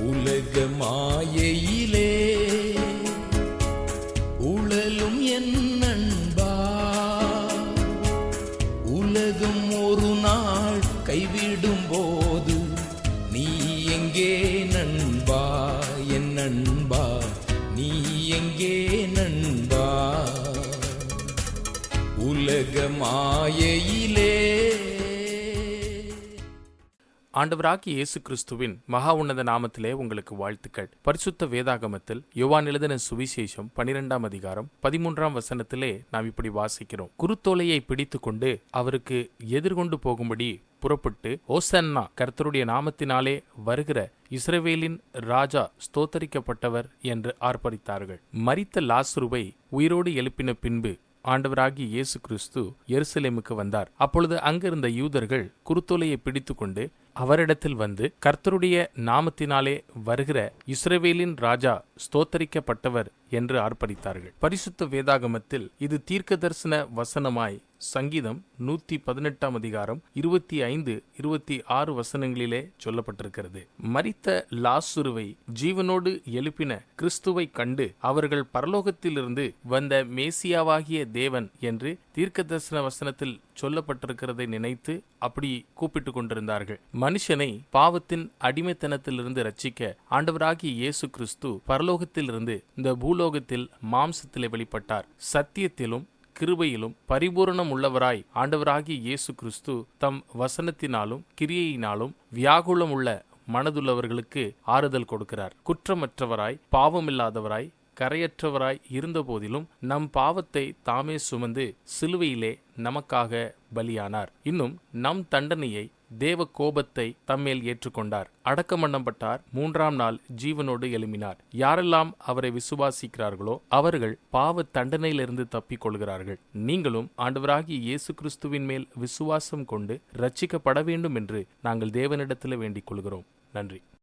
உலக மாயையிலே உழலும் என் நண்பா. உலகம் ஒரு நாள் கைவிடும் போது நீ எங்கே நண்பா? என் நண்பா நீ எங்கே நண்பா? உலக மாயையிலே ஆண்டவராகி இயேசு கிறிஸ்துவின் மகா உன்னத நாமத்திலே உங்களுக்கு வாழ்த்துக்கள். பரிசுத்த வேதாகமத்தில் யோவான் எழுதின சுவிசேஷம் பனிரெண்டாம் அதிகாரம் பதிமூன்றாம் வசனத்திலே நாம் இப்படி வாசிக்கிறோம். குருத்தோலையை பிடித்து கொண்டு அவருக்கு எதிர்கொண்டு போகும்படி புறப்பட்டு ஓசன்னா கர்த்தருடைய நாமத்தினாலே வருகிற இஸ்ரவேலின் ராஜா ஸ்தோத்தரிக்கப்பட்டவர் என்று ஆர்ப்பரித்தார்கள். மரித்த லாசுருவை உயிரோடு எழுப்பின பின்பு ஆண்டவராகி இயேசு கிறிஸ்து எருசலேமுக்கு வந்தார். அப்பொழுது அங்கிருந்த யூதர்கள் குருத்தோலையை பிடித்துக்கொண்டு அவரிடத்தில் வந்து கர்த்தருடைய நாமத்தினாலே வருகிற இஸ்ரவேலின் ராஜா ஸ்தோத்தரிக்கப்பட்டவர் என்று ஆர்ப்பரித்தார்கள் பரிசுத்த வேதாகமத்தில் இது தீர்க்க தரிசன வசனமாய் சங்கீதம் நூத்தி பதினெட்டாம் அதிகாரம் இருபத்தி ஐந்து இருபத்தி ஆறு வசனங்களிலே சொல்லப்பட்டிருக்கிறது. மரித்த லாசுருவை ஜீவனோடு எழுப்பின கிறிஸ்துவை கண்டு அவர்கள் பரலோகத்திலிருந்து வந்த மேசியாவாகிய தேவன் என்று தீர்க்க தரிசன வசனத்தில் சொல்லப்பட்டிருக்கிறதை நினைத்து அப்படி கூப்பிட்டு கொண்டிருந்தார்கள். மனுஷனை பாவத்தின் அடிமைத்தனத்திலிருந்து ரட்சிக்க ஆண்டவராகிய இயேசு கிறிஸ்து பரலோகத்திலிருந்து இந்த பூலோகத்தில் மாம்சத்திலே வெளிப்பட்டார். சத்தியத்திலும் கிருபையிலும் பரிபூரணம் உள்ளவராய் ஆண்டவராகிய இயேசு கிறிஸ்து தம் வசனத்தினாலும் கிரியையினாலும் வியாகுலம் உள்ள மனதுள்ளவர்களுக்கு ஆறுதல் கொடுக்கிறார். குற்றமற்றவராய் பாவமில்லாதவராய் கரையற்றவராய் இருந்தபோதிலும் நம் பாவத்தை தாமே சுமந்து சிலுவையிலே நமக்காக பலியானார். இன்னும் நம் தண்டனையை தேவ கோபத்தை தம்மேல் ஏற்றுக்கொண்டார். அடக்கமண்ணப்பட்டார். மூன்றாம் நாள் ஜீவனோடு எழும்பினார். யாரெல்லாம் அவரை விசுவாசிக்கிறார்களோ அவர்கள் பாவ தண்டனையிலிருந்து தப்பிக் கொள்கிறார்கள். நீங்களும் ஆண்டவராகிய இயேசு கிறிஸ்துவின் மேல் விசுவாசம் கொண்டு ரட்சிக்கப்பட வேண்டும் என்று நாங்கள் தேவனிடத்தில் வேண்டிக் கொள்கிறோம். நன்றி.